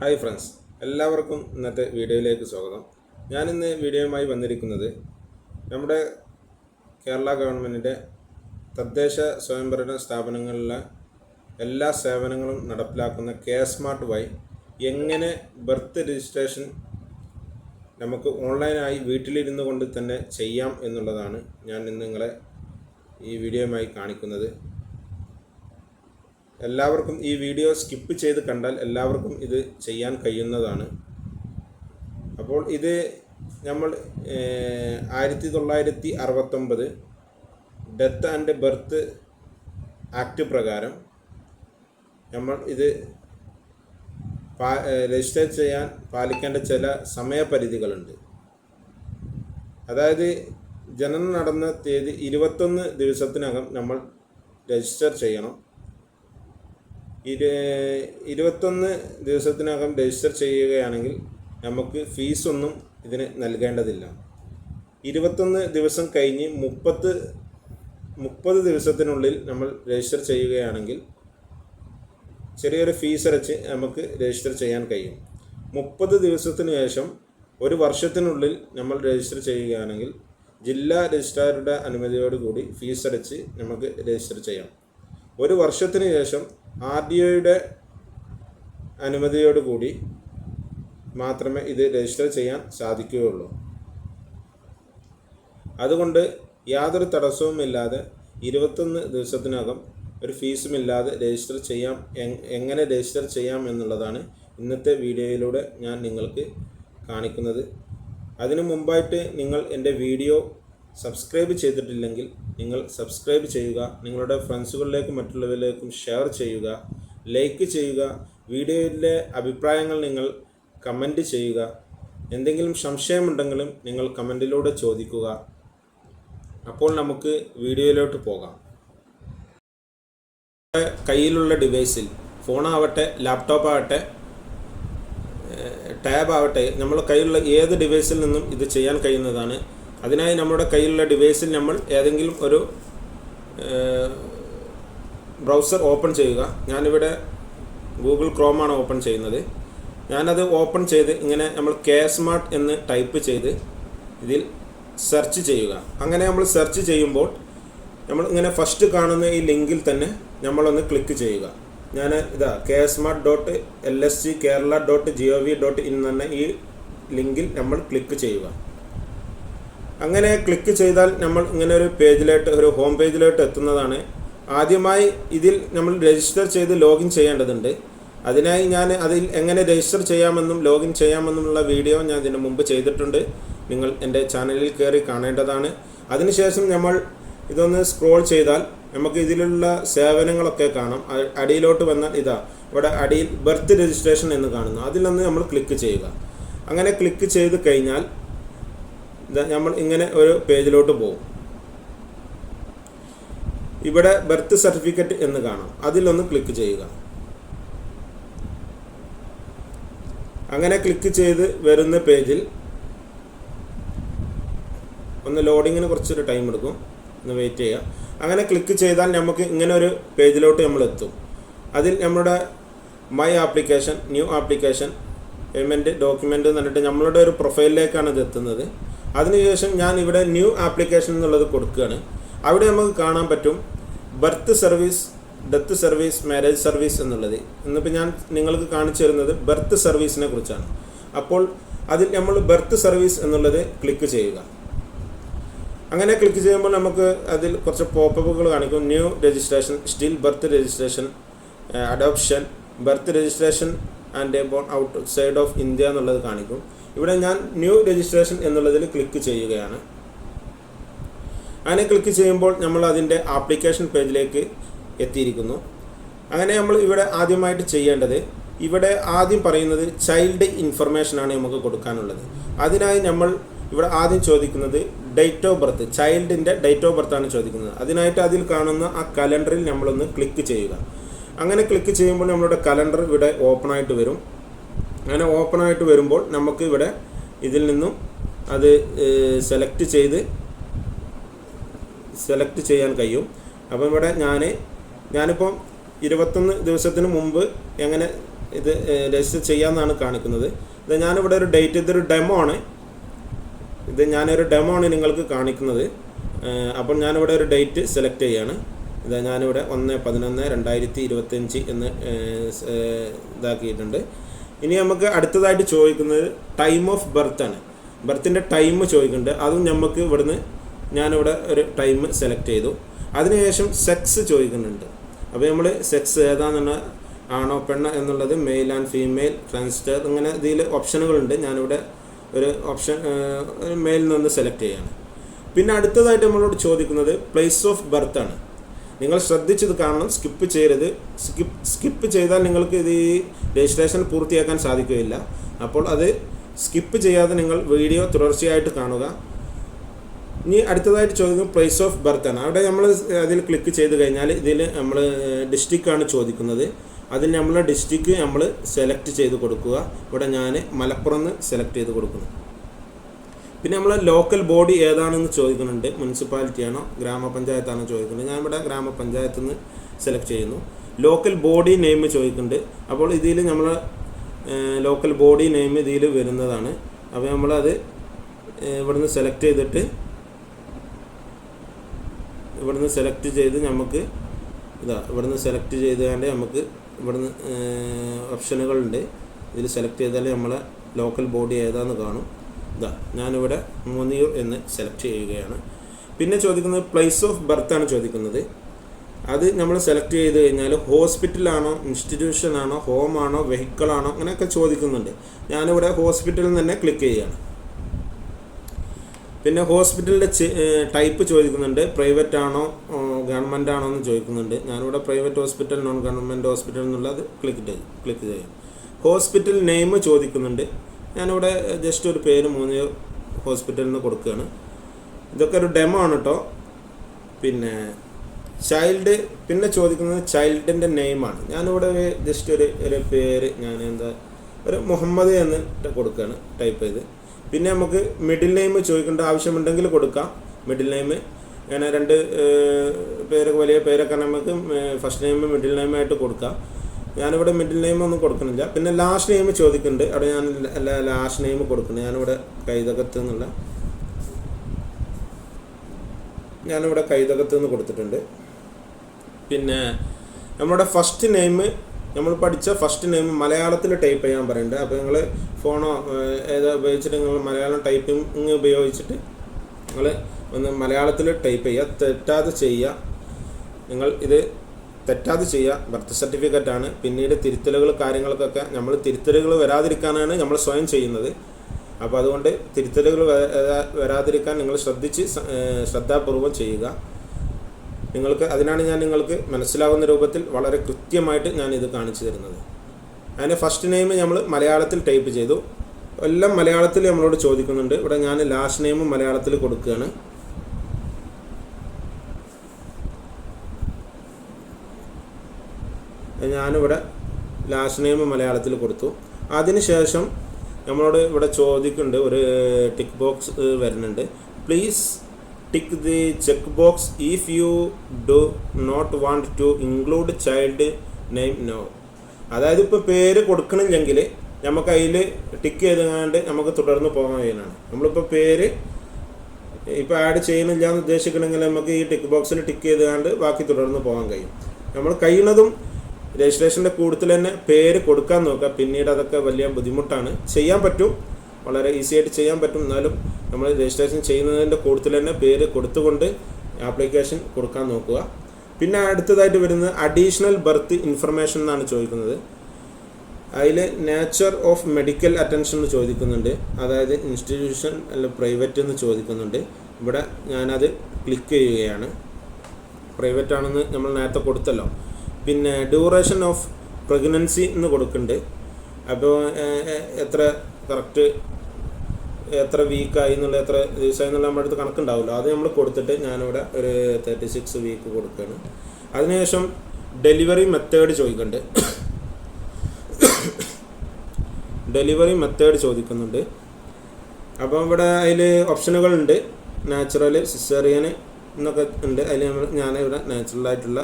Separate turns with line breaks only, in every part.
Hi friends എല്ലാവർക്കും ഇന്നത്തെ വീഡിയോയിലേക്ക് സ്വാഗതം. ഞാനിന്ന് വീഡിയോയുമായി വന്നിരിക്കുന്നത് നമ്മുടെ കേരള ഗവൺമെന്റിന്റെ തദ്ദേശ സ്വയംഭരണ സ്ഥാപനങ്ങളിലെ എല്ലാ സേവനങ്ങളും നടപ്പിലാക്കുന്ന കെ സ്മാർട്ട് വൈ എങ്ങനെ ബർത്ത് രജിസ്ട്രേഷൻ നമുക്ക് ഓൺലൈനായി വീട്ടിലിരുന്നു കൊണ്ട് തന്നെ ചെയ്യാം എന്നുള്ളതാണ് ഞാൻ ഇന്ന് നിങ്ങളെ ഈ വീഡിയോയുമായി കാണിക്കുന്നത്. എല്ലാവർക്കും ഈ വീഡിയോ സ്കിപ്പ് ചെയ്ത് കണ്ടാൽ എല്ലാവർക്കും ഇത് ചെയ്യാൻ കഴിയുന്നതാണ്. അപ്പോൾ ഇത് നമ്മൾ ആയിരത്തി തൊള്ളായിരത്തി അറുപത്തൊമ്പത് ഡെത്ത് ആൻഡ് ബർത്ത് ആക്ട് പ്രകാരം നമ്മൾ ഇത് രജിസ്റ്റർ ചെയ്യാൻ പാലിക്കേണ്ട ചില സമയപരിധികളുണ്ട്. അതായത് ജനനം നടന്ന തീയതി ഇരുപത്തൊന്ന് ദിവസത്തിനകം നമ്മൾ രജിസ്റ്റർ ചെയ്യണം. ഇരു ഇരുപത്തൊന്ന് ദിവസത്തിനകം രജിസ്റ്റർ ചെയ്യുകയാണെങ്കിൽ നമുക്ക് ഫീസൊന്നും ഇതിന് നൽകേണ്ടതില്ല. ഇരുപത്തൊന്ന് ദിവസം കഴിഞ്ഞ് മുപ്പത്ത് മുപ്പത് ദിവസത്തിനുള്ളിൽ നമ്മൾ രജിസ്റ്റർ ചെയ്യുകയാണെങ്കിൽ ചെറിയൊരു ഫീസ് അടച്ച് നമുക്ക് രജിസ്റ്റർ ചെയ്യാൻ കഴിയും. മുപ്പത് ദിവസത്തിന് ശേഷം ഒരു വർഷത്തിനുള്ളിൽ നമ്മൾ രജിസ്റ്റർ ചെയ്യുകയാണെങ്കിൽ ജില്ലാ രജിസ്ട്രാറുടെ അനുമതിയോടുകൂടി ഫീസ് അടച്ച് നമുക്ക് രജിസ്റ്റർ ചെയ്യാം. ഒരു വർഷത്തിന് ശേഷം ആർ ഡി ഒയുടെ അനുമതിയോടുകൂടി മാത്രമേ ഇത് രജിസ്റ്റർ ചെയ്യാൻ സാധിക്കുകയുള്ളൂ. അതുകൊണ്ട് യാതൊരു തടസ്സവുമില്ലാതെ ഇരുപത്തൊന്ന് ദിവസത്തിനകം ഒരു ഫീസുമില്ലാതെ രജിസ്റ്റർ ചെയ്യാം എങ്ങനെ രജിസ്റ്റർ ചെയ്യാം എന്നുള്ളതാണ് ഇന്നത്തെ വീഡിയോയിലൂടെ ഞാൻ നിങ്ങൾക്ക് കാണിക്കുന്നത്. അതിനു മുമ്പായിട്ട് നിങ്ങൾ എന്റെ വീഡിയോ സബ്സ്ക്രൈബ് ചെയ്തിട്ടില്ലെങ്കിൽ നിങ്ങൾ സബ്സ്ക്രൈബ് ചെയ്യുക നിങ്ങളുടെ ഫ്രണ്ട്സുകളിലേക്കും മറ്റുള്ളവരിലേക്കും ഷെയർ ചെയ്യുക ലൈക്ക് ചെയ്യുക വീഡിയോയിലെ അഭിപ്രായങ്ങൾ നിങ്ങൾ കമന്റ് ചെയ്യുക. എന്തെങ്കിലും സംശയമുണ്ടെങ്കിലും നിങ്ങൾ കമന്റിലൂടെ ചോദിക്കുക. അപ്പോൾ നമുക്ക് വീഡിയോയിലോട്ട് പോകാം. കയ്യിലുള്ള ഡിവൈസിൽ ഫോണാവട്ടെ ലാപ്ടോപ്പ് ആവട്ടെ ടാബ് ആവട്ടെ നമ്മൾ കയ്യിലുള്ള ഏത് ഡിവൈസിൽ നിന്നും ഇത് ചെയ്യാൻ കഴിയുന്നതാണ് അതിനായി നമ്മുടെ കയ്യിലുള്ള ഡിവൈസിൽ നമ്മൾ ഏതെങ്കിലും ഒരു ബ്രൗസർ ഓപ്പൺ ചെയ്യുക. ഞാനിവിടെ ഗൂഗിൾ ക്രോമാണ് ഓപ്പൺ ചെയ്യുന്നത്. ഞാനത് ഓപ്പൺ ചെയ്ത് ഇങ്ങനെ നമ്മൾ കെ സ്മാർട്ട് എന്ന് ടൈപ്പ് ചെയ്ത് ഇതിൽ സെർച്ച് ചെയ്യുക. അങ്ങനെ നമ്മൾ സെർച്ച് ചെയ്യുമ്പോൾ നമ്മൾ ഇങ്ങനെ ഫസ്റ്റ് കാണുന്ന ഈ ലിങ്കിൽ തന്നെ നമ്മളൊന്ന് ക്ലിക്ക് ചെയ്യുക. ഞാൻ ഇതാ K smart dot L S C Kerala dot G O V dot in എന്ന ഈ ലിങ്കിൽ നമ്മൾ ക്ലിക്ക് ചെയ്യുക. അങ്ങനെ ക്ലിക്ക് ചെയ്താൽ നമ്മൾ ഇങ്ങനെ ഒരു പേജിലോട്ട് ഒരു ഹോം പേജിലോട്ട് എത്തുന്നതാണ്. ആദ്യമായി ഇതിൽ നമ്മൾ രജിസ്റ്റർ ചെയ്ത് ലോഗിൻ ചെയ്യേണ്ടതുണ്ട്. അതിനായി ഞാൻ അതിൽ എങ്ങനെ രജിസ്റ്റർ ചെയ്യാമെന്നും ലോഗിൻ ചെയ്യാമെന്നുമുള്ള വീഡിയോ ഞാൻ ഇതിന് മുമ്പ് ചെയ്തിട്ടുണ്ട്. നിങ്ങൾ എന്റെ ചാനലിൽ കയറി കാണേണ്ടതാണ്. അതിനുശേഷം നമ്മൾ ഇതൊന്ന് സ്ക്രോൾ ചെയ്താൽ നമുക്ക് ഇതിലുള്ള സേവനങ്ങളൊക്കെ കാണാം. അടിയിലോട്ട് വന്നാൽ ഇതാ ഇവിടെ അടിയിൽ ബർത്ത് രജിസ്ട്രേഷൻ എന്ന് കാണുന്നു. അതിലൊന്ന് നമ്മൾ ക്ലിക്ക് ചെയ്യുക. അങ്ങനെ ക്ലിക്ക് ചെയ്ത് കഴിഞ്ഞാൽ നമ്മൾ ഇങ്ങനെ ഒരു പേജിലോട്ട് പോകും. ഇവിടെ ബർത്ത് സർട്ടിഫിക്കറ്റ് എന്ന് കാണാം. അതിലൊന്ന് ക്ലിക്ക് ചെയ്യുക. അങ്ങനെ ക്ലിക്ക് ചെയ്ത് വരുന്ന പേജിൽ ഒന്ന് ലോഡിങ്ങിന് കുറച്ചൊരു ടൈം എടുക്കും. ഒന്ന് വെയിറ്റ് ചെയ്യുക. അങ്ങനെ ക്ലിക്ക് ചെയ്താൽ നമുക്ക് ഇങ്ങനെ ഒരു പേജിലോട്ട് നമ്മൾ എത്തും. അതിൽ നമ്മുടെ my application new application payment document എന്ന് പറഞ്ഞിട്ട് നമ്മളുടെ ഒരു പ്രൊഫൈലിലേക്കാണ് ഇത് എത്തുന്നത്. അതിനുശേഷം ഞാൻ ഇവിടെ ന്യൂ ആപ്ലിക്കേഷൻ എന്നുള്ളത് കൊടുക്കുകയാണ്. അവിടെ നമുക്ക് കാണാൻ പറ്റും birth service death service marriage service എന്നുള്ളത്. ഇന്നിപ്പോൾ ഞാൻ നിങ്ങൾക്ക് കാണിച്ചു തരുന്നത് ബർത്ത് സർവീസിനെ കുറിച്ചാണ്. അപ്പോൾ അതിൽ നമ്മൾ ബർത്ത് സർവീസ് എന്നുള്ളത് ക്ലിക്ക് ചെയ്യുക. അങ്ങനെ ക്ലിക്ക് ചെയ്യുമ്പോൾ നമുക്ക് അതിൽ കുറച്ച് പോപ്പപ്പുകൾ കാണിക്കും. New registration still birth registration adoption birth registration and born outside of India എന്നുള്ളത് കാണിക്കും. ഇവിടെ ഞാൻ ന്യൂ രജിസ്ട്രേഷൻ എന്നുള്ളതിൽ ക്ലിക്ക് ചെയ്യുകയാണ്. അങ്ങനെ ക്ലിക്ക് ചെയ്യുമ്പോൾ നമ്മൾ അതിന്റെ ആപ്ലിക്കേഷൻ പേജിലേക്ക് എത്തിയിരിക്കുന്നു. അങ്ങനെ നമ്മൾ ഇവിടെ ആദ്യമായിട്ട് ചെയ്യേണ്ടത് ഇവിടെ ആദ്യം പറയുന്നത് ചൈൽഡ് ഇൻഫർമേഷനാണ് നമുക്ക് കൊടുക്കാനുള്ളത്. അതിനായി നമ്മൾ ഇവിടെ ആദ്യം ചോദിക്കുന്നത് ഡേറ്റ് ഓഫ് ബർത്ത് ചൈൽഡിന്റെ ഡേറ്റ് ഓഫ് ബർത്താണ് ചോദിക്കുന്നത്. അതിനായിട്ട് അതിൽ കാണുന്ന ആ കലണ്ടറിൽ നമ്മളൊന്ന് ക്ലിക്ക് ചെയ്യുക. അങ്ങനെ ക്ലിക്ക് ചെയ്യുമ്പോൾ നമ്മളുടെ കലണ്ടർ ഇവിടെ ഓപ്പൺ ആയിട്ട് വരും. അങ്ങനെ ഓപ്പൺ ആയിട്ട് വരുമ്പോൾ നമുക്ക് ഇവിടെ ഇതിൽ നിന്നും അത് സെലക്ട് ചെയ്ത് സെലക്ട് ചെയ്യാൻ കഴിയും. അപ്പം ഇവിടെ ഞാൻ ഞാനിപ്പം ഇരുപത്തൊന്ന് ദിവസത്തിന് മുമ്പ് എങ്ങനെ ഇത് രജിസ്റ്റർ ചെയ്യാമെന്നാണ് കാണിക്കുന്നത്. ഇത് ഞാനിവിടെ ഒരു ഡേറ്റ് ഇതൊരു ഡെമോ ആണ്. ഇത് ഞാനൊരു ഡെമോ ആണ് നിങ്ങൾക്ക് കാണിക്കുന്നത്. അപ്പം ഞാനിവിടെ ഒരു ഡേറ്റ് സെലക്ട് ചെയ്യാണ്. ഇതാ ഞാനിവിടെ ഒന്ന് പതിനൊന്ന് രണ്ടായിരത്തി ഇരുപത്തഞ്ച് എന്ന് ഇതാക്കിയിട്ടുണ്ട്. ഇനി നമുക്ക് അടുത്തതായിട്ട് ചോദിക്കുന്നത് ടൈം ഓഫ് ബർത്ത് ആണ്. ബർത്തിന്റെ ടൈം ചോദിക്കുന്നുണ്ട്. അതും നമുക്ക് ഇവിടുന്ന് ഞാനിവിടെ ഒരു ടൈം സെലക്ട് ചെയ്തു. അതിനുശേഷം സെക്സ് ചോദിക്കുന്നുണ്ട്. അപ്പോൾ നമ്മൾ സെക്സ് ഏതാണെന്ന് ആണോ പെണ്ണ എന്നുള്ളത് മെയിൽ ആൻഡ് ഫീമെയിൽ ട്രാൻസ്ജെൻഡർ അങ്ങനെ ഇതിൽ ഓപ്ഷനുകളുണ്ട് ഞാനിവിടെ ഒരു ഓപ്ഷൻ മെയിൽ നിന്ന് സെലക്ട് ചെയ്യാണ്. പിന്നെ അടുത്തതായിട്ട് നമ്മളോട് ചോദിക്കുന്നത് പ്ലേസ് ഓഫ് ബർത്ത് ആണ്. നിങ്ങൾ ശ്രദ്ധിച്ചത് കാണണം സ്കിപ്പ് ചെയ്യരുത്. സ്കിപ്പ് സ്കിപ്പ് ചെയ്താൽ നിങ്ങൾക്ക് ഇത് ഈ രജിസ്ട്രേഷൻ പൂർത്തിയാക്കാൻ സാധിക്കുകയില്ല. അപ്പോൾ അത് സ്കിപ്പ് ചെയ്യാതെ നിങ്ങൾ വീഡിയോ തുടർച്ചയായിട്ട് കാണുക. ഇനി അടുത്തതായിട്ട് ചോദിക്കുന്നത് പ്ലേസ് ഓഫ് ബർത്ത് ആണ്. അവിടെ നമ്മൾ അതിൽ ക്ലിക്ക് ചെയ്ത് കഴിഞ്ഞാൽ ഇതിൽ നമ്മൾ ഡിസ്ട്രിക്റ്റ് ആണ് ചോദിക്കുന്നത്. അതിന് നമ്മൾ ഡിസ്ട്രിക്റ്റ് നമ്മൾ സെലക്ട് ചെയ്ത് കൊടുക്കുക. ഇവിടെ ഞാൻ മലപ്പുറം സെലക്ട് ചെയ്ത് കൊടുക്കുന്നു. പിന്നെ നമ്മളെ ലോക്കൽ ബോഡി ഏതാണെന്ന് ചോദിക്കുന്നുണ്ട്. മുനിസിപ്പാലിറ്റിയാണോ ഗ്രാമപഞ്ചായത്താണോ ചോദിക്കുന്നത് ഞാൻ ഇവിടെ നിന്ന് സെലക്ട് ചെയ്യുന്നു. ലോക്കൽ ബോഡി നെയിം ചോദിക്കുന്നുണ്ട്. അപ്പോൾ ഇതിൽ നമ്മൾ ലോക്കൽ ബോഡി നെയിം ഇതിൽ വരുന്നതാണ്. അപ്പോൾ നമ്മളത് ഇവിടുന്ന് സെലക്ട് ചെയ്തിട്ട് ഇവിടുന്ന് സെലക്ട് ചെയ്ത് നമുക്ക് ഇതാ ഇവിടുന്ന് സെലക്ട് ചെയ്തുകൊണ്ട് നമുക്ക് ഇവിടുന്ന് ഓപ്ഷനുകളുണ്ട് ഇതിൽ സെലക്ട് ചെയ്താൽ നമ്മളെ ലോക്കൽ ബോഡി ഏതാന്ന് കാണും. ഇതാ ഞാനിവിടെ മുനീർ എന്ന് സെലക്ട് ചെയ്യുകയാണ്. പിന്നെ ചോദിക്കുന്നത് പ്ലേസ് ഓഫ് ബർത്ത് ആണ് ചോദിക്കുന്നത്. അത് നമ്മൾ സെലക്ട് ചെയ്ത് കഴിഞ്ഞാൽ ഹോസ്പിറ്റലാണോ ഇൻസ്റ്റിറ്റ്യൂഷനാണോ ഹോമാണോ ആണോ അങ്ങനെയൊക്കെ ചോദിക്കുന്നുണ്ട്. ഞാനിവിടെ ഹോസ്പിറ്റലിൽ തന്നെ ക്ലിക്ക് ചെയ്യുകയാണ്. പിന്നെ ഹോസ്പിറ്റലിന്റെ ടൈപ്പ് ചോദിക്കുന്നുണ്ട്. പ്രൈവറ്റ് ആണോ ഗവൺമെന്റ് ആണോ എന്ന് ചോദിക്കുന്നുണ്ട്. ഞാനിവിടെ private hospital non government hospital എന്നുള്ളത് ക്ലിക്ക് ചെയ്യും ക്ലിക്ക് ചെയ്യും ഹോസ്പിറ്റൽ നെയിം ചോദിക്കുന്നുണ്ട്. ഞാനിവിടെ ജസ്റ്റ് ഒരു പേര് മൂന്ന് ഹോസ്പിറ്റലിൽ നിന്ന് കൊടുക്കുകയാണ്. ഇതൊക്കെ ഒരു ഡെമോ ആണ് കേട്ടോ പിന്നെ ചൈൽഡ് പിന്നെ ചോദിക്കുന്നത് ചൈൽഡിന്റെ നെയിമാണ് ഞാനിവിടെ ഒരു ജസ്റ്റ് ഒരു ഒരു പേര് ഞാൻ എന്താ ഒരു മുഹമ്മദ് എന്ന് കൊടുക്കുകയാണ് ടൈപ്പ് ചെയ്ത്. പിന്നെ നമുക്ക് മിഡിൽ നെയിം ചോദിക്കേണ്ട ആവശ്യമുണ്ടെങ്കിൽ കൊടുക്കാം. മിഡിൽ നെയിം ഞാൻ രണ്ട് പേര് വലിയ പേരൊക്കെ നമുക്ക് ഫസ്റ്റ് നെയിം മിഡിൽ നെയിമായിട്ട് കൊടുക്കാം. ഞാനിവിടെ മിഡിൽ നെയിം ഒന്നും കൊടുക്കുന്നില്ല. പിന്നെ ലാസ്റ്റ് നെയിം ചോദിക്കുന്നുണ്ട്. അവിടെ ഞാൻ ലാസ്റ്റ് നെയിം കൊടുക്കുന്നു. ഞാനിവിടെ കൈതകത്ത് എന്നുള്ള ഞാനിവിടെ കൈതകത്ത് നിന്ന് കൊടുത്തിട്ടുണ്ട്. പിന്നെ നമ്മുടെ ഫസ്റ്റ് നെയിം നമ്മൾ പഠിച്ച ഫസ്റ്റ് നെയിം മലയാളത്തിൽ ടൈപ്പ് ചെയ്യാൻ പറയുന്നുണ്ട്. അപ്പോൾ നിങ്ങൾ ഫോണോ ഏതോ ഉപയോഗിച്ചിട്ട് നിങ്ങൾ മലയാളം ടൈപ്പിംഗ് ഉപയോഗിച്ചിട്ട് നിങ്ങൾ ഒന്ന് മലയാളത്തിൽ ടൈപ്പ് ചെയ്യുക. തെറ്റാതെ ചെയ്യുക. നിങ്ങൾ ഇത് തെറ്റാതെ ചെയ്യുക ബർത്ത് ആണ്. പിന്നീട് തിരുത്തലുകൾ കാര്യങ്ങൾക്കൊക്കെ നമ്മൾ തിരുത്തലുകൾ വരാതിരിക്കാനാണ് നമ്മൾ സ്വയം ചെയ്യുന്നത്. അപ്പോൾ അതുകൊണ്ട് തിരുത്തലുകൾ വരാ- വരാതിരിക്കാൻ നിങ്ങൾ ശ്രദ്ധിച്ച് ശ്രദ്ധാപൂർവം ചെയ്യുക. നിങ്ങൾക്ക് അതിനാണ് ഞാൻ നിങ്ങൾക്ക് മനസ്സിലാവുന്ന രൂപത്തിൽ വളരെ കൃത്യമായിട്ട് ഞാൻ ഇത് കാണിച്ചു തരുന്നത്. അതിന് ഫസ്റ്റ് നെയിം നമ്മൾ മലയാളത്തിൽ ടൈപ്പ് ചെയ്തു. എല്ലാം മലയാളത്തിൽ നമ്മളോട് ചോദിക്കുന്നുണ്ട്. ഇവിടെ ഞാൻ ലാസ്റ്റ് നെയിം മലയാളത്തിൽ കൊടുക്കുകയാണ്. ഞാനിവിടെ ലാസ്റ്റ് നെയിം മലയാളത്തിൽ കൊടുത്തു. അതിനുശേഷം നമ്മളോട് ഇവിടെ ചോദിക്കുന്നുണ്ട് ഒരു ടിക്ക് ബോക്സ് വരുന്നുണ്ട്. Please tick the check box if you do not want to include child name no അതായത് ഇപ്പോൾ പേര് കൊടുക്കണമെങ്കിൽ നമുക്ക് അതിൽ ടിക്ക് ചെയ്തുകൊണ്ട് നമുക്ക് തുടർന്ന് പോകാൻ കഴിയുന്നതാണ്. നമ്മളിപ്പോൾ പേര് ഇപ്പോൾ ആഡ് ചെയ്യുന്നില്ല എന്ന് ഉദ്ദേശിക്കണമെങ്കിൽ നമുക്ക് ഈ ടിക്ക് ബോക്സിൽ ടിക്ക് ചെയ്തുകൊണ്ട് ബാക്കി തുടർന്ന് പോകാൻ കഴിയും. നമ്മൾ കഴിയുന്നതും രജിസ്ട്രേഷന്റെ കൂടുതൽ തന്നെ പേര് കൊടുക്കാൻ നോക്കുക. പിന്നീട് അതൊക്കെ വലിയ ബുദ്ധിമുട്ടാണ്. ചെയ്യാൻ പറ്റും. വളരെ ഈസി ആയിട്ട് ചെയ്യാൻ പറ്റും. എന്നാലും നമ്മൾ രജിസ്ട്രേഷൻ ചെയ്യുന്നതിന്റെ കൂടുതൽ തന്നെ പേര് കൊടുത്തുകൊണ്ട് ആപ്ലിക്കേഷൻ കൊടുക്കാൻ നോക്കുക. പിന്നെ അടുത്തതായിട്ട് വരുന്നത് അഡീഷണൽ ബർത്ത് ഇൻഫർമേഷൻ എന്നാണ് ചോദിക്കുന്നത്. അതിൽ നേച്ചർ ഓഫ് മെഡിക്കൽ അറ്റൻഷൻ എന്ന് ചോദിക്കുന്നുണ്ട്. അതായത് ഇൻസ്റ്റിറ്റ്യൂഷൻ അല്ല പ്രൈവറ്റ് എന്ന് ചോദിക്കുന്നുണ്ട്. ഇവിടെ ഞാനത് ക്ലിക്ക് ചെയ്യുകയാണ്. പ്രൈവറ്റ് ആണെന്ന് നമ്മൾ നേരത്തെ കൊടുത്തല്ലോ. പിന്നെ ഡ്യൂറേഷൻ ഓഫ് പ്രഗ്നൻസി എന്ന് കൊടുക്കുന്നുണ്ട് അപ്പോൾ എത്ര കറക്റ്റ് എത്ര വീക്കായി എന്നുള്ള എത്ര ദിവസമായി എന്നുള്ള നമ്മുടെ അടുത്ത് കണക്കുണ്ടാവുമല്ലോ. അത് നമ്മൾ കൊടുത്തിട്ട് ഞാനിവിടെ ഒരു തേർട്ടി സിക്സ് വീക്ക് കൊടുക്കുകയാണ്. അതിനുശേഷം ഡെലിവറി മെത്തേഡ് ചോദിക്കുന്നുണ്ട് ഡെലിവറി മെത്തേഡ് ചോദിക്കുന്നുണ്ട്. അപ്പോൾ ഇവിടെ അതിൽ ഓപ്ഷനുകളുണ്ട് നാച്ചുറൽ സിസേറിയന് എന്നൊക്കെ ഉണ്ട്. അതിൽ നമ്മൾ ഞാനിവിടെ നാച്ചുറലായിട്ടുള്ള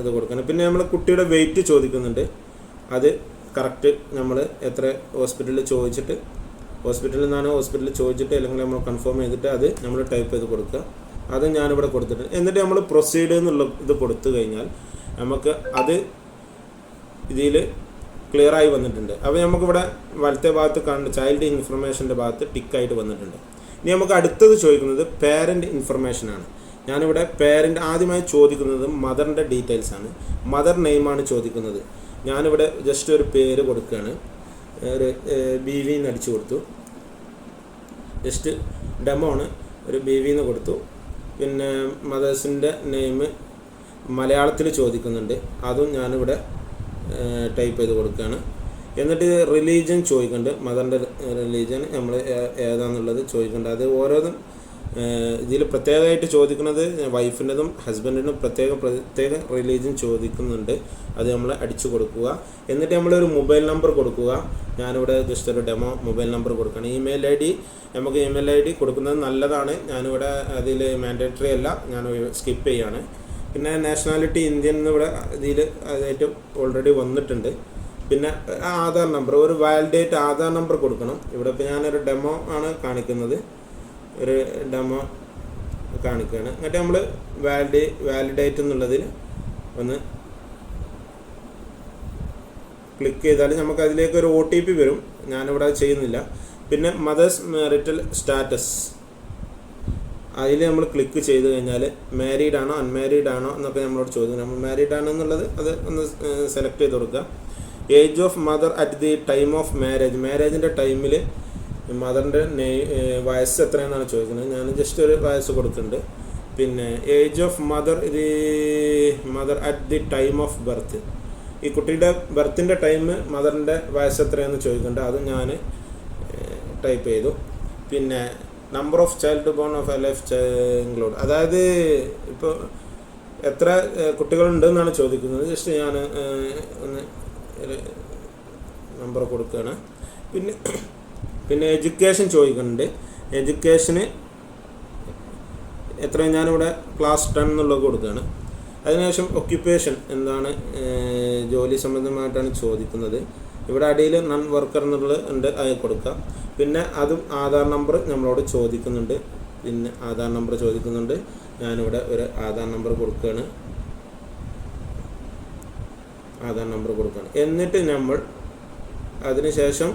ഇത് കൊടുക്കണം. പിന്നെ നമ്മൾ കുട്ടിയുടെ വെയിറ്റ് ചോദിക്കുന്നുണ്ട്. അത് കറക്റ്റ് നമ്മൾ എത്ര ഹോസ്പിറ്റലിൽ ചോദിച്ചിട്ട് ഹോസ്പിറ്റലിൽ നിന്നാണ് ഹോസ്പിറ്റലിൽ ചോദിച്ചിട്ട് അല്ലെങ്കിൽ നമ്മൾ കൺഫേം ചെയ്തിട്ട് അത് നമ്മൾ ടൈപ്പ് ചെയ്ത് കൊടുക്കുക. അത് ഞാനിവിടെ കൊടുത്തിട്ടുണ്ട്. എന്നിട്ട് നമ്മൾ പ്രൊസീഡ് എന്നുള്ള ഇത് കൊടുത്തു കഴിഞ്ഞാൽ നമുക്ക് അത് ഇതിൽ ക്ലിയർ ആയി വന്നിട്ടുണ്ട്. അപ്പോൾ നമുക്കിവിടെ വലത്തെ ഭാഗത്ത് കാണുന്ന ചൈൽഡ് ഇൻഫർമേഷന്റെ ഭാഗത്ത് ടിക്കായിട്ട് വന്നിട്ടുണ്ട്. ഇനി നമുക്ക് അടുത്തത് ചോദിക്കുന്നത് പേരന്റ് ഇൻഫർമേഷനാണ് ഞാനിവിടെ പേരന്റ് ആദ്യമായി ചോദിക്കുന്നത് മദറിന്റെ ഡീറ്റെയിൽസ് ആണ്. മദർ നെയിമാണ് ചോദിക്കുന്നത്. ഞാനിവിടെ ജസ്റ്റ് ഒരു പേര് കൊടുക്കുകയാണ്. ഒരു ബി വി എന്ന് അടിച്ചു കൊടുത്തു. ജസ്റ്റ് ഡെമോ ആണ്. ഒരു ബി വി എന്ന് കൊടുത്തു. പിന്നെ മദേഴ്സിന്റെ നെയിം മലയാളത്തിൽ ചോദിക്കുന്നുണ്ട്. അതും ഞാനിവിടെ ടൈപ്പ് ചെയ്ത് കൊടുക്കുകയാണ്. എന്നിട്ട് റിലീജിയൻ ചോദിക്കുന്നുണ്ട്. മദറിന്റെ റിലീജിയൻ നമ്മൾ ഏതാണെന്നുള്ളത് ചോദിക്കുന്നുണ്ട്. അത് ഓരോന്നും ഇതിൽ പ്രത്യേകമായിട്ട് ചോദിക്കുന്നത് വൈഫിന്റെതും ഹസ്ബൻഡിനും പ്രത്യേകം പ്രത്യേക റിലീജിയൻ ചോദിക്കുന്നുണ്ട്. അത് നമ്മൾ അടിച്ചു കൊടുക്കുക. എന്നിട്ട് നമ്മളൊരു മൊബൈൽ നമ്പർ കൊടുക്കുക. ഞാനിവിടെ ജസ്റ്റ് ഒരു ഡെമോ മൊബൈൽ നമ്പർ കൊടുക്കണം ഇമെയിൽ ഐ ഡി നമുക്ക് ഇമെയിൽ ഐ ഡി കൊടുക്കുന്നത് നല്ലതാണ്. ഞാനിവിടെ അതിൽ മാൻഡേറ്ററി അല്ല. ഞാൻ സ്കിപ്പ് ചെയ്യാണ്. പിന്നെ നാഷണാലിറ്റി ഇന്ത്യൻ എന്നിവിടെ ഇതിൽ അതായിട്ട് ഓൾറെഡി വന്നിട്ടുണ്ട്. പിന്നെ ആധാർ നമ്പർ ഒരു വാലിഡേറ്റ് ആധാർ നമ്പർ കൊടുക്കണം. ഇവിടെ ഇപ്പോൾ ഞാനൊരു ഡെമോ ആണ് കാണിക്കുന്നത്. ഒരു ഡമ കാണിക്കുകയാണ് എന്നിട്ട് നമ്മൾ വാലിഡ് വാലിഡേറ്റ് എന്നുള്ളതിൽ ഒന്ന് ക്ലിക്ക് ചെയ്താൽ നമുക്ക് അതിലേക്ക് ഒരു ഒ ടി പി വരും. ഞാനിവിടെ ചെയ്യുന്നില്ല. പിന്നെ മദേഴ്സ് മാരിറ്റൽ സ്റ്റാറ്റസ് അതിൽ നമ്മൾ ക്ലിക്ക് ചെയ്ത് കഴിഞ്ഞാൽ മാരീഡ് ആണോ അൺമാരീഡ് ആണോ എന്നൊക്കെ നമ്മളോട് ചോദിക്കും. നമ്മൾ മാരീഡ് ആണോ എന്നുള്ളത് അത് ഒന്ന് സെലക്ട് ചെയ്ത് കൊടുക്കുക. Age of mother at the time of marriage മാരേജിന്റെ ടൈമിൽ മദറിന്റെ നെയ് വയസ്സ് എത്രയെന്നാണ് ചോദിക്കുന്നത്. ഞാൻ ജസ്റ്റ് ഒരു വയസ്സ് കൊടുക്കുന്നുണ്ട് പിന്നെ ഏജ് ഓഫ് മദർ ഇത് mother at the time of birth ഈ കുട്ടിയുടെ ബർത്തിന്റെ ടൈം മദറിന്റെ വയസ്സ് എത്രയെന്ന് ചോദിക്കുന്നുണ്ട്. അത് ഞാൻ ടൈപ്പ് ചെയ്തു. പിന്നെ number of child born of life include അതായത് ഇപ്പോൾ എത്ര കുട്ടികളുണ്ട് എന്നാണ് ചോദിക്കുന്നത്. ജസ്റ്റ് ഞാൻ ഒന്ന് നമ്പർ കൊടുക്കുകയാണ്. പിന്നെ പിന്നെ എഡ്യൂക്കേഷൻ ചോദിക്കുന്നുണ്ട്. എഡ്യൂക്കേഷന് എത്ര ഞാനിവിടെ ക്ലാസ് ടെൻ എന്നുള്ളത് കൊടുക്കുകയാണ്. അതിനുശേഷം ഒക്യുപ്പേഷൻ എന്താണ് ജോലി സംബന്ധമായിട്ടാണ് ചോദിക്കുന്നത്. ഇവിടെ അടിയിൽ നൺ വർക്കർ എന്നുള്ളത് ഉണ്ട് അത് കൊടുക്കാം. പിന്നെ അതും ആധാർ നമ്പർ നമ്മളോട് ചോദിക്കുന്നുണ്ട്. പിന്നെ ആധാർ നമ്പർ ചോദിക്കുന്നുണ്ട്. ഞാനിവിടെ ഒരു ആധാർ നമ്പർ കൊടുക്കുകയാണ്. ആധാർ നമ്പർ കൊടുക്കുകയാണ്. എന്നിട്ട് നമ്മൾ അതിനുശേഷം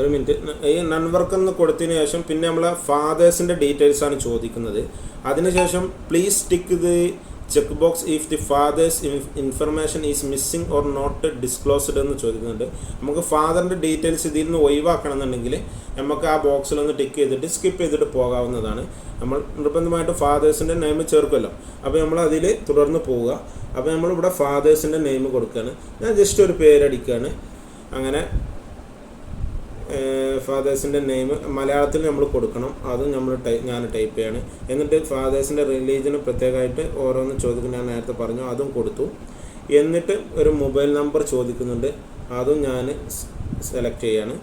ഒരു മിനിറ്റ് ഈ നൺ വർക്ക് എന്ന് കൊടുത്തതിന് ശേഷം പിന്നെ നമ്മളെ ഫാദേഴ്സിന്റെ ഡീറ്റെയിൽസ് ആണ് ചോദിക്കുന്നത്. അതിനുശേഷം please tick the check box if the father's information is missing or not disclosed എന്ന് ചോദിക്കുന്നുണ്ട്. നമുക്ക് ഫാദറിന്റെ ഡീറ്റെയിൽസ് ഇതിൽ നിന്ന് ഒഴിവാക്കണം എന്നുണ്ടെങ്കിൽ നമുക്ക് ആ ബോക്സിൽ ഒന്ന് ടിക്ക് ചെയ്തിട്ട് സ്കിപ്പ് ചെയ്തിട്ട് പോകാവുന്നതാണ്. നമ്മൾ നിർബന്ധമായിട്ട് ഫാദേഴ്സിന്റെ നെയിം ചേർക്കുമല്ലോ. അപ്പോൾ നമ്മൾ അതിൽ തുടർന്ന് പോവുക. അപ്പോൾ നമ്മളിവിടെ ഫാദേഴ്സിന്റെ നെയിം കൊടുക്കുകയാണ്. ഞാൻ ജസ്റ്റ് ഒരു പേരടിക്കുകയാണ്. അങ്ങനെ ഫാദേഴ്സിന്റെ നെയിം മലയാളത്തിൽ നമ്മൾ കൊടുക്കണം. അത് നമ്മൾ ടൈ ഞാൻ ടൈപ്പ് ചെയ്യാണ്. എന്നിട്ട് ഫാദേഴ്സിന്റെ റിലീജിയന് പ്രത്യേകമായിട്ട് ഓരോന്ന് ചോദിക്കുന്ന ഞാൻ നേരത്തെ പറഞ്ഞു അതും കൊടുത്തു. എന്നിട്ട് ഒരു മൊബൈൽ നമ്പർ ചോദിക്കുന്നുണ്ട്. അതും ഞാൻ സെലക്ട് ചെയ്യാണ്.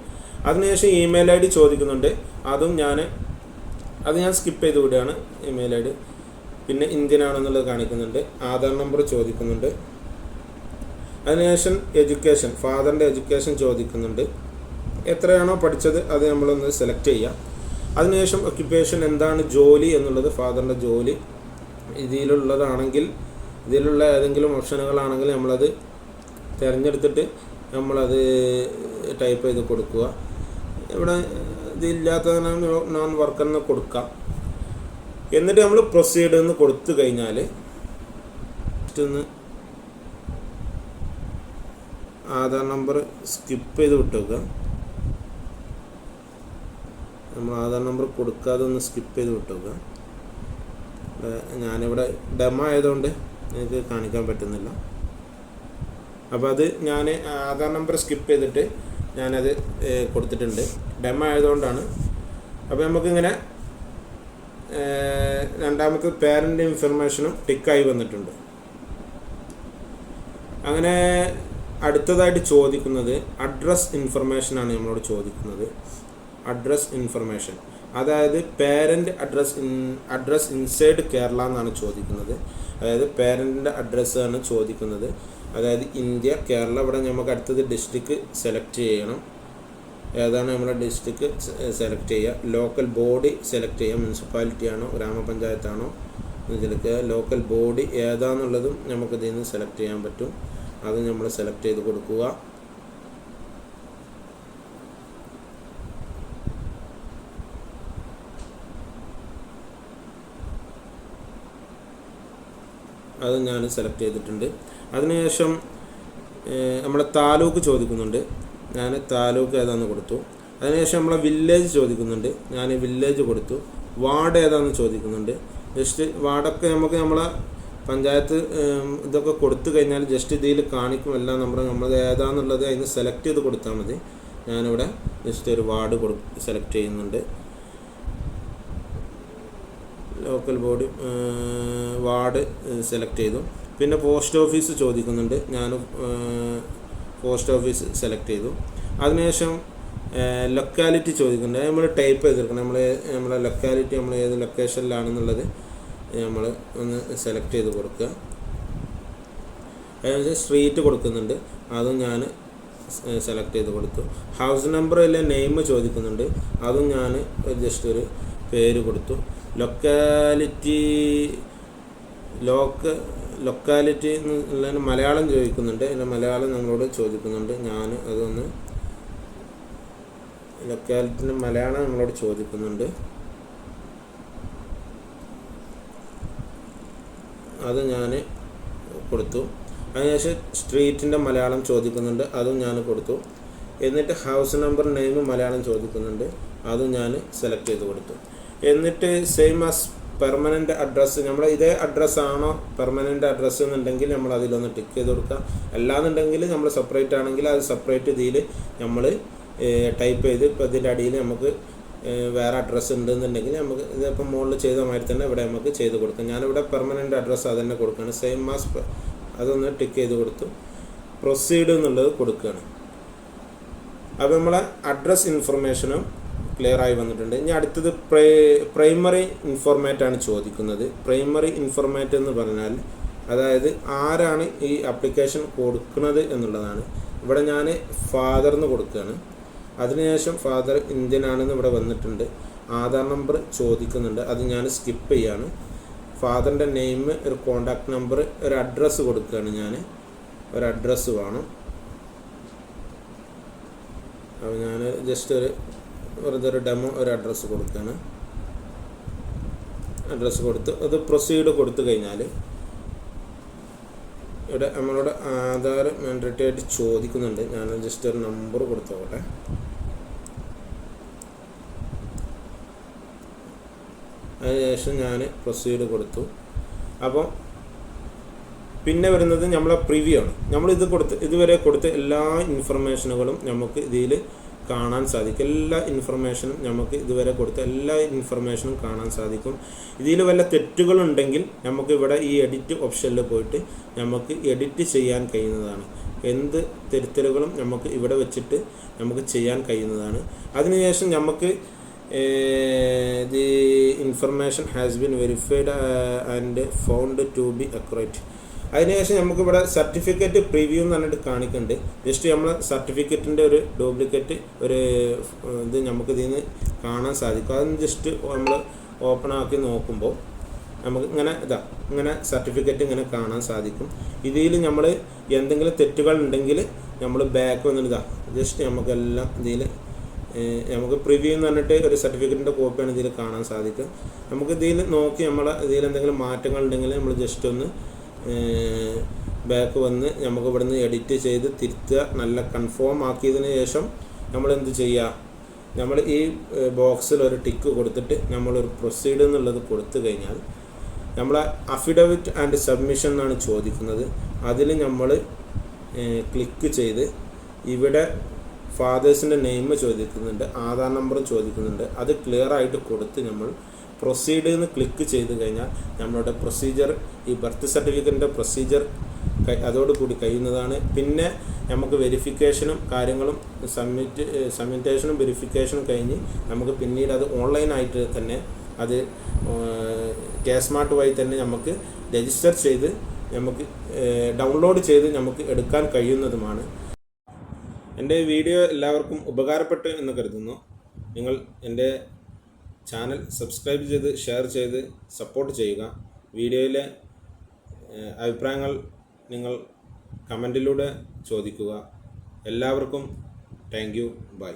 അതിനുശേഷം ഇമെയിൽ ഐ ഡി ചോദിക്കുന്നുണ്ട്. അതും ഞാൻ അത് ഞാൻ സ്കിപ്പ് ചെയ്ത് വിടുകയാണ് ഇമെയിൽ ഐ ഡി. പിന്നെ ഇന്ത്യൻ ആണെന്നുള്ളത് കാണിക്കുന്നുണ്ട്. ആധാർ നമ്പർ ചോദിക്കുന്നുണ്ട്. അതിനുശേഷം എഡ്യൂക്കേഷൻ ഫാദറിന്റെ എഡ്യൂക്കേഷൻ ചോദിക്കുന്നുണ്ട്. എത്രയാണോ പഠിച്ചത് അത് നമ്മളൊന്ന് സെലക്ട് ചെയ്യാം. അതിനുശേഷം ഒക്യുപ്പേഷൻ എന്താണ് ജോലി എന്നുള്ളത് ഫാദറിന്റെ ജോലി ഇതിലുള്ളതാണെങ്കിൽ ഇതിലുള്ള ഏതെങ്കിലും ഓപ്ഷനുകളാണെങ്കിൽ നമ്മളത് തിരഞ്ഞെടുത്തിട്ട് നമ്മളത് ടൈപ്പ് ചെയ്ത് കൊടുക്കുക. ഇവിടെ ഇതില്ലാത്തതിനാണ് നോൺ വർക്കർ എന്ന് കൊടുക്കാം. എന്നിട്ട് നമ്മൾ പ്രൊസീഡ് എന്ന് കൊടുത്തു കഴിഞ്ഞാൽ ഒന്ന് ആധാർ നമ്പർ സ്കിപ്പ് ചെയ്ത് വിട്ടേക്കുക. നമ്മൾ ആധാർ നമ്പർ കൊടുക്കാതെ ഒന്ന് സ്കിപ്പ് ചെയ്ത് വിട്ടേക്കുക ഞാനിവിടെ ഡെമോ ആയതുകൊണ്ട് നിങ്ങൾക്ക് കാണിക്കാൻ പറ്റുന്നില്ല. അപ്പോൾ അത് ഞാൻ ആധാർ നമ്പർ സ്കിപ്പ് ചെയ്തിട്ട് ഞാനത് കൊടുത്തിട്ടുണ്ട്. ഡെമോ ആയതുകൊണ്ടാണ്. അപ്പോൾ നമുക്കിങ്ങനെ രണ്ടാമത്തെ പേരന്റ് ഇൻഫർമേഷനും ടിക്കായി വന്നിട്ടുണ്ട്. അങ്ങനെ അടുത്തതായിട്ട് ചോദിക്കുന്നത് അഡ്രസ് ഇൻഫർമേഷനാണ് നമ്മളോട് ചോദിക്കുന്നത്. അഡ്രസ് ഇൻഫർമേഷൻ അതായത് parent address address inside Kerala എന്നാണ് ചോദിക്കുന്നത്. അതായത് പേരന്റിന്റെ അഡ്രസ്സാണ് ചോദിക്കുന്നത്. അതായത് ഇന്ത്യ കേരള ഇവിടെ നമുക്ക് അടുത്തത് ഡിസ്ട്രിക്ട് സെലക്ട് ചെയ്യണം. ഏതാണ് നമ്മുടെ ഡിസ്ട്രിക്ട് സെലക്ട് ചെയ്യുക? ലോക്കൽ ബോഡി സെലക്ട് ചെയ്യുക. മുനിസിപ്പാലിറ്റി ആണോ ഗ്രാമപഞ്ചായത്താണോ ഇതിലൊക്കെ ലോക്കൽ ബോഡി ഏതാന്നുള്ളതും നമുക്ക് ഇതിൽ നിന്ന് സെലക്ട് ചെയ്യാൻ പറ്റും. അത് നമ്മൾ സെലക്ട് ചെയ്ത് കൊടുക്കുക. അത് ഞാൻ സെലക്ട് ചെയ്തിട്ടുണ്ട്. അതിനുശേഷം നമ്മളെ താലൂക്ക് ചോദിക്കുന്നുണ്ട്. ഞാൻ താലൂക്ക് ഏതാണെന്ന് കൊടുത്തു. അതിനുശേഷം നമ്മളെ വില്ലേജ് ചോദിക്കുന്നുണ്ട്. ഞാൻ വില്ലേജ് കൊടുത്തു. വാർഡ് ഏതാണെന്ന് ചോദിക്കുന്നുണ്ട്. ജസ്റ്റ് വാർഡൊക്കെ നമുക്ക് നമ്മളെ പഞ്ചായത്ത് ഇതൊക്കെ കൊടുത്തു കഴിഞ്ഞാൽ ജസ്റ്റ് ഇതിൽ കാണിക്കും. എല്ലാം നമ്മൾ നമ്മൾ ഏതാണെന്നുള്ളത് അതിന് സെലക്ട് ചെയ്ത് കൊടുത്താൽ മതി. ഞാനിവിടെ ജസ്റ്റ് ഒരു വാർഡ് കൊടു സെലക്ട് ചെയ്യുന്നുണ്ട്. ലോക്കൽ ബോഡി വാർഡ് സെലക്ട് ചെയ്തു. പിന്നെ പോസ്റ്റ് ഓഫീസ് ചോദിക്കുന്നുണ്ട്. ഞാൻ പോസ്റ്റ് ഓഫീസ് സെലക്ട് ചെയ്തു. അതിനുശേഷം ലൊക്കാലിറ്റി ചോദിക്കുന്നുണ്ട്. നമ്മൾ ടൈപ്പ് ചെയ്തെടുക്കണം. നമ്മൾ നമ്മളെ ലൊക്കാലിറ്റി നമ്മൾ ഏത് ലൊക്കേഷനിലാണെന്നുള്ളത് നമ്മൾ ഒന്ന് സെലക്ട് ചെയ്ത് കൊടുക്കുക. അതിനുശേഷം സ്ട്രീറ്റ് കൊടുക്കുന്നുണ്ട്. അതും ഞാൻ സെലക്ട് ചെയ്ത് കൊടുത്തു. ഹൗസ് നമ്പർ അല്ലെ നെയിം ചോദിക്കുന്നുണ്ട്. അതും ഞാൻ ജസ്റ്റ് ഒരു പേര് കൊടുത്തു. ലൊക്കാലിറ്റി ലോക്ക് ലൊക്കാലിറ്റി എന്നുള്ളതിന് മലയാളം ചോദിക്കുന്നുണ്ട്. എന്റെ മലയാളം നമ്മളോട് ചോദിക്കുന്നുണ്ട്. ഞാൻ അതൊന്ന് ലൊക്കാലിറ്റിന്റെ മലയാളം നമ്മളോട് ചോദിക്കുന്നുണ്ട്. അത് ഞാൻ കൊടുത്തു. അതിനുശേഷം സ്ട്രീറ്റിന്റെ മലയാളം ചോദിക്കുന്നുണ്ട്. അതും ഞാൻ കൊടുത്തു. എന്നിട്ട് ഹൗസ് നമ്പർ നെയിം മലയാളം ചോദിക്കുന്നുണ്ട്. അതും ഞാൻ സെലക്ട് ചെയ്ത് കൊടുത്തു. എന്നിട്ട് സെയിം ആസ് പെർമനന്റ് അഡ്രസ്സ് നമ്മൾ ഇതേ അഡ്രസ്സാണോ പെർമനന്റ് അഡ്രസ്സ് എന്നുണ്ടെങ്കിൽ നമ്മൾ അതിലൊന്ന് ടിക്ക് ചെയ്ത് കൊടുക്കുക. അല്ലാന്നുണ്ടെങ്കിൽ നമ്മൾ സെപ്പറേറ്റ് ആണെങ്കിൽ അത് സെപ്പറേറ്റ് ഇതിൽ നമ്മൾ ടൈപ്പ് ചെയ്ത് ഇപ്പോൾ ഇതിന്റെ അടിയിൽ നമുക്ക് വേറെ അഡ്രസ്സ് ഉണ്ടെന്നുണ്ടെങ്കിൽ നമുക്ക് ഇതിപ്പോൾ മുകളിൽ ചെയ്ത മാതിരി തന്നെ ഇവിടെ നമുക്ക് ചെയ്ത് കൊടുക്കാം. ഞാനിവിടെ പെർമനന്റ് അഡ്രസ്സ് അത് തന്നെ കൊടുക്കുകയാണ് സെയിം മാസ് അതൊന്ന് ടിക്ക് ചെയ്ത് കൊടുത്തു പ്രൊസീഡ് എന്നുള്ളത് കൊടുക്കുകയാണ്. അപ്പോൾ നമ്മളെ അഡ്രസ് ഇൻഫർമേഷനും ക്ലിയർ ആയി വന്നിട്ടുണ്ട്. ഇനി അടുത്തത് പ്രൈ പ്രൈമറി ഇൻഫോർമാറ്റ് ആണ് ചോദിക്കുന്നത്. പ്രൈമറി ഇൻഫോർമാറ്റ് എന്ന് പറഞ്ഞാൽ അതായത് ആരാണ് ഈ ആപ്ലിക്കേഷൻ കൊടുക്കുന്നത് എന്നുള്ളതാണ്. ഇവിടെ ഞാൻ ഫാദർ എന്ന് കൊടുക്കുകയാണ്. അതിനുശേഷം ഫാദർ ഇന്ത്യൻ ആണെന്ന് ഇവിടെ വന്നിട്ടുണ്ട്. ആധാർ നമ്പർ ചോദിക്കുന്നുണ്ട്. അത് ഞാൻ സ്കിപ്പ് ചെയ്യാണ്. ഫാദറിന്റെ നെയിം ഒരു കോണ്ടാക്ട് നമ്പർ ഒരു അഡ്രസ്സ് കൊടുക്കുകയാണ് ഞാൻ. ഒരു അഡ്രസ്സ് വേണം. അപ്പോൾ ഞാൻ ജസ്റ്റ് ഒരു വെറുതെ ഒരു ഡെമോ ഒരു അഡ്രസ്സ് കൊടുക്കുകയാണ് അഡ്രസ്സ് കൊടുത്ത് അത് പ്രൊസീഡ് കൊടുത്തു കഴിഞ്ഞാൽ ഇവിടെ നമ്മളോട് ആധാർ മാൻഡേറ്ററി ആയിട്ട് ചോദിക്കുന്നുണ്ട്. ഞാൻ ജസ്റ്റ് ഒരു നമ്പർ കൊടുത്തോട്ടെ. അതിനുശേഷം ഞാൻ പ്രൊസീഡ് കൊടുത്തു. അപ്പോൾ പിന്നെ വരുന്നത് നമ്മളെ പ്രിവ്യൂ ആണ്. നമ്മൾ ഇത് കൊടുത്ത് ഇതുവരെ കൊടുത്ത എല്ലാ ഇൻഫർമേഷനുകളും നമുക്ക് ഇതിൽ കാണാൻ സാധിക്കും. എല്ലാ ഇൻഫർമേഷനും നമുക്ക് ഇതുവരെ കൊടുത്ത എല്ലാ ഇൻഫർമേഷനും കാണാൻ സാധിക്കും. ഇതിൽ വല്ല തെറ്റുകളുണ്ടെങ്കിൽ നമുക്ക് ഇവിടെ ഈ എഡിറ്റ് ഓപ്ഷനിൽ പോയിട്ട് നമുക്ക് എഡിറ്റ് ചെയ്യാൻ കഴിയുന്നതാണ്. എന്ത് തിരുത്തലുകളും നമുക്ക് ഇവിടെ വെച്ചിട്ട് നമുക്ക് ചെയ്യാൻ കഴിയുന്നതാണ്. അതിനുശേഷം നമുക്ക് the information has been verified and found to be accurate അതിനുശേഷം നമുക്കിവിടെ സർട്ടിഫിക്കറ്റ് പ്രിവ്യൂ എന്ന് പറഞ്ഞിട്ട് കാണിക്കുന്നുണ്ട് ജസ്റ്റ് നമ്മൾ സർട്ടിഫിക്കറ്റിന്റെ ഒരു ഡ്യൂപ്ലിക്കേറ്റ് ഒരു ഇത് നമുക്ക് ഇതിൽ നിന്ന് കാണാൻ സാധിക്കും. അതൊന്ന് ജസ്റ്റ് നമ്മൾ ഓപ്പൺ ആക്കി നോക്കുമ്പോൾ നമുക്ക് ഇങ്ങനെ ഇതാ ഇങ്ങനെ സർട്ടിഫിക്കറ്റ് ഇങ്ങനെ കാണാൻ സാധിക്കും. ഇതിൽ നമ്മൾ എന്തെങ്കിലും തെറ്റുകൾ ഉണ്ടെങ്കിൽ നമ്മൾ ബാക്ക് വന്നിട്ട് ഇതാ ജസ്റ്റ് നമുക്കെല്ലാം ഇതിൽ നമുക്ക് പ്രിവ്യൂ എന്ന് പറഞ്ഞിട്ട് ഒരു സർട്ടിഫിക്കറ്റിന്റെ കോപ്പിയാണ് ഇതിൽ കാണാൻ സാധിക്കും നമുക്ക് ഇതിൽ നോക്കി നമ്മൾ ഇതിൽ എന്തെങ്കിലും മാറ്റങ്ങൾ ഉണ്ടെങ്കിൽ നമ്മൾ ജസ്റ്റ് ഒന്ന് ബാക്ക് വന്ന് നമുക്ക് നിന്ന് എഡിറ്റ് ചെയ്ത് തിരുത്തുക. നല്ല കൺഫേം ആക്കിയതിന് ശേഷം നമ്മൾ എന്ത് ചെയ്യുക നമ്മൾ ഈ ബോക്സിൽ ഒരു ടിക്ക് കൊടുത്തിട്ട് നമ്മളൊരു പ്രൊസീഡ് എന്നുള്ളത് കൊടുത്തു കഴിഞ്ഞാൽ നമ്മൾ അഫിഡവിറ്റ് ആൻഡ് സബ്മിഷൻ എന്നാണ് ചോദിക്കുന്നത്. അതിൽ നമ്മൾ ക്ലിക്ക് ചെയ്ത് ഇവിടെ ഫാദേഴ്സിന്റെ നെയിം ചോദിക്കുന്നുണ്ട് ആധാർ നമ്പർ ചോദിക്കുന്നുണ്ട്. അത് ക്ലിയർ ആയിട്ട് കൊടുത്ത് നമ്മൾ പ്രൊസീഡ് എന്ന് ക്ലിക്ക് ചെയ്ത് കഴിഞ്ഞാൽ നമ്മളുടെ പ്രൊസീജിയർ ഈ ബർത്ത് സർട്ടിഫിക്കറ്റിന്റെ പ്രൊസീജിയർ അതോടുകൂടി കഴിയുന്നതാണ്. പിന്നെ നമുക്ക് വെരിഫിക്കേഷനും കാര്യങ്ങളും സബ്മിറ്റ് സബ്മിറ്റേഷനും വെരിഫിക്കേഷനും കഴിഞ്ഞ് നമുക്ക് പിന്നീട് അത് ഓൺലൈനായിട്ട് തന്നെ അത് കെ സ്മാർട്ട് വഴി തന്നെ നമുക്ക് രജിസ്റ്റർ ചെയ്ത് നമുക്ക് ഡൗൺലോഡ് ചെയ്ത് നമുക്ക് എടുക്കാൻ കഴിയുന്നതുമാണ്. എന്റെ വീഡിയോ എല്ലാവർക്കും ഉപകാരപ്പെട്ടു എന്ന് കരുതുന്നു. നിങ്ങൾ എന്റെ ചാനൽ സബ്സ്ക്രൈബ് ചെയ്ത് ഷെയർ ചെയ്ത് സപ്പോർട്ട് ചെയ്യുക. വീഡിയോയിലെ അഭിപ്രായങ്ങൾ നിങ്ങൾ കമന്റിലൂടെ ചോദിക്കുക. എല്ലാവർക്കും താങ്ക് യു. ബൈ.